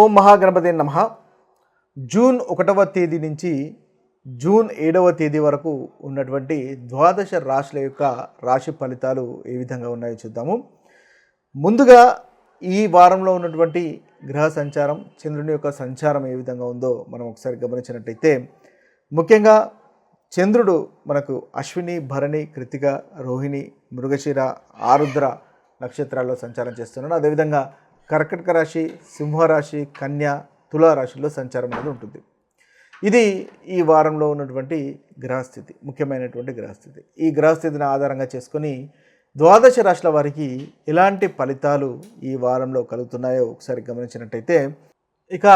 ఓం మహాగణపతి నమ. జూన్ ఒకటవ తేదీ నుంచి జూన్ ఏడవ తేదీ వరకు ఉన్నటువంటి ద్వాదశ రాశుల యొక్క రాశి ఫలితాలు ఏ విధంగా ఉన్నాయో చూద్దాము. ముందుగా ఈ వారంలో ఉన్నటువంటి గ్రహ సంచారం చంద్రుని యొక్క సంచారం ఏ విధంగా ఉందో మనం ఒకసారి గమనించినట్టయితే ముఖ్యంగా చంద్రుడు మనకు అశ్విని భరణి కృతిక రోహిణి మృగశిర ఆరుద్ర నక్షత్రాల్లో సంచారం చేస్తున్నాడు. అదేవిధంగా కర్కటక రాశి సింహరాశి కన్య తులారాశిలో సంచారం అనేది ఉంటుంది. ఇది ఈ వారంలో ఉన్నటువంటి గ్రహస్థితి ముఖ్యమైనటువంటి గ్రహస్థితి. ఈ గ్రహస్థితిని ఆధారంగా చేసుకొని ద్వాదశ రాశుల వారికి ఎలాంటి ఫలితాలు ఈ వారంలో కలుగుతున్నాయో ఒకసారి గమనించినట్టయితే ఇక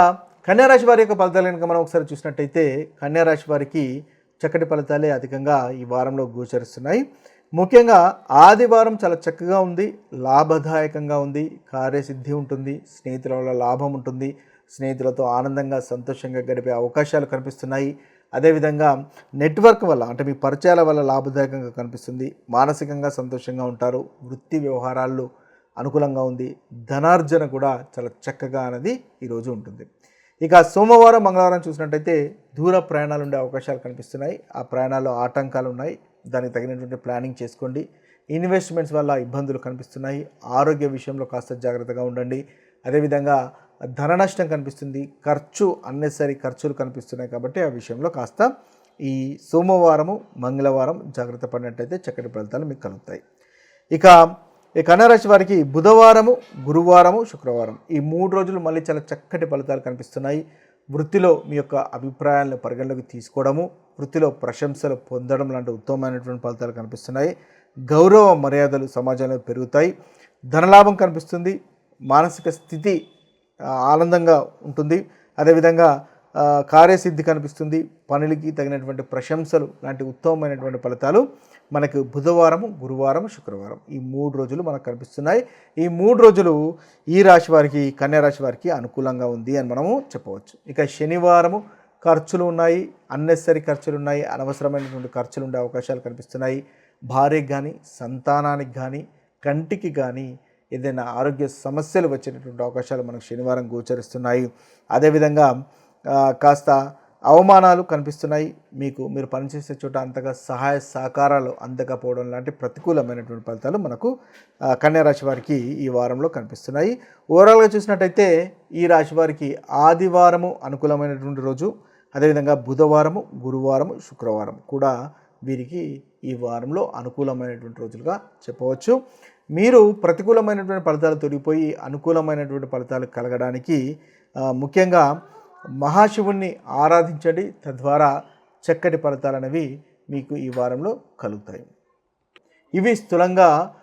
కన్యారాశి వారి యొక్క ఫలితాలు కనుక మనం ఒకసారి చూసినట్టయితే కన్యారాశి వారికి చక్కటి ఫలితాలే అధికంగా ఈ వారంలో గోచరిస్తున్నాయి. ముఖ్యంగా ఆదివారం చాలా చక్కగా ఉంది లాభదాయకంగా ఉంది కార్యసిద్ధి ఉంటుంది స్నేహితుల వల్ల లాభం ఉంటుంది స్నేహితులతో ఆనందంగా సంతోషంగా గడిపే అవకాశాలు కనిపిస్తున్నాయి. అదేవిధంగా నెట్వర్క్ వల్ల అంటే మీ పరిచయాల వల్ల లాభదాయకంగా కనిపిస్తుంది. మానసికంగా సంతోషంగా ఉంటారు వృత్తి వ్యవహారాల్లో అనుకూలంగా ఉంది ధనార్జన కూడా చాలా చక్కగా అనేది ఈరోజు ఉంటుంది. ఇక సోమవారం మంగళవారం చూసినట్టయితే దూర ప్రయాణాలు ఉండే అవకాశాలు కనిపిస్తున్నాయి. ఆ ప్రయాణాల్లో ఆటంకాలు ఉన్నాయి. దానికి తగినటువంటి ప్లానింగ్ చేసుకోండి. ఇన్వెస్ట్మెంట్స్ వల్ల ఇబ్బందులు కనిపిస్తున్నాయి. ఆరోగ్య విషయంలో కాస్త జాగ్రత్తగా ఉండండి. అదేవిధంగా ధన నష్టం కనిపిస్తుంది. ఖర్చు అన్నెసరీ ఖర్చులు కనిపిస్తున్నాయి కాబట్టి ఆ విషయంలో కాస్త ఈ సోమవారము మంగళవారం జాగ్రత్త పడినట్టయితే చక్కటి ఫలితాలు మీకు కలుగుతాయి. ఇక ఈ కన్నరాశి వారికి బుధవారము గురువారము శుక్రవారం. ఈ మూడు రోజులు మళ్ళీ చాలా చక్కటి ఫలితాలు కనిపిస్తున్నాయి. వృత్తిలో మీ యొక్క అభిప్రాయాలను పరిగణలోకి తీసుకోవడము వృత్తిలో ప్రశంసలు పొందడం లాంటి ఉత్తమమైనటువంటి ఫలితాలు కనిపిస్తున్నాయి. గౌరవ మర్యాదలు సమాజంలో పెరుగుతాయి. ధనలాభం కనిపిస్తుంది. మానసిక స్థితి ఆనందంగా ఉంటుంది. అదేవిధంగా కార్యసిద్ధి కనిపిస్తుంది. పనులకి తగినటువంటి ప్రశంసలు లాంటి ఉత్తమమైనటువంటి ఫలితాలు మనకు బుధవారం గురువారం శుక్రవారం. ఈ మూడు రోజులు మనకు కనిపిస్తున్నాయి. ఈ మూడు రోజులు ఈ రాశి వారికి కన్యా రాశి వారికి అనుకూలంగా ఉంది అని మనము చెప్పవచ్చు. ఇక శనివారము ఖర్చులు ఉన్నాయి. అన్నెసరీ ఖర్చులు ఉన్నాయి. అనవసరమైనటువంటి ఖర్చులు ఉండే అవకాశాలు కనిపిస్తున్నాయి. భార్యకి కానీ సంతానానికి కానీ కంటికి కానీ ఏదైనా ఆరోగ్య సమస్యలు వచ్చేటటువంటి అవకాశాలు మనకు శనివారం గోచరిస్తున్నాయి. అదేవిధంగా కాస్త అవమానాలు కనిపిస్తున్నాయి. మీకు మీరు పనిచేసే చోట అంతగా సహాయ సహకారాలు అందకపోవడం లాంటి ప్రతికూలమైనటువంటి ఫలితాలు మనకు కన్యా రాశి వారికి ఈ వారంలో కనిపిస్తున్నాయి. ఓవరాల్గా చూసినట్టయితే ఈ రాశి వారికి ఆదివారము అనుకూలమైనటువంటి రోజు అదేవిధంగా బుధవారము గురువారము శుక్రవారం కూడా వీరికి ఈ వారంలో అనుకూలమైనటువంటి రోజులుగా చెప్పవచ్చు. మీరు ప్రతికూలమైనటువంటి ఫలితాలు తొలగిపోయి అనుకూలమైనటువంటి ఫలితాలు కలగడానికి ముఖ్యంగా మహాశివుణ్ణి ఆరాధించండి. తద్వారా చక్కటి ఫలితాలు అనేవి మీకు ఈ వారంలో కలుగుతాయి. ఇవి స్థూలంగా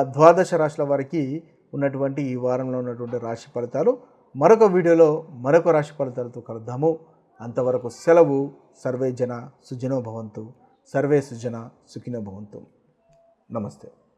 ద్వాదశ రాశుల వారికి ఉన్నటువంటి ఈ వారంలో ఉన్నటువంటి రాశి ఫలితాలు. మరొక వీడియోలో మరొక రాశి ఫలితాలతో కలుద్దాము. అంతవరకు సెలవు. సర్వే జన సుజనో భవంతు. సర్వే సుజన సుఖినో భవంతు. నమస్తే.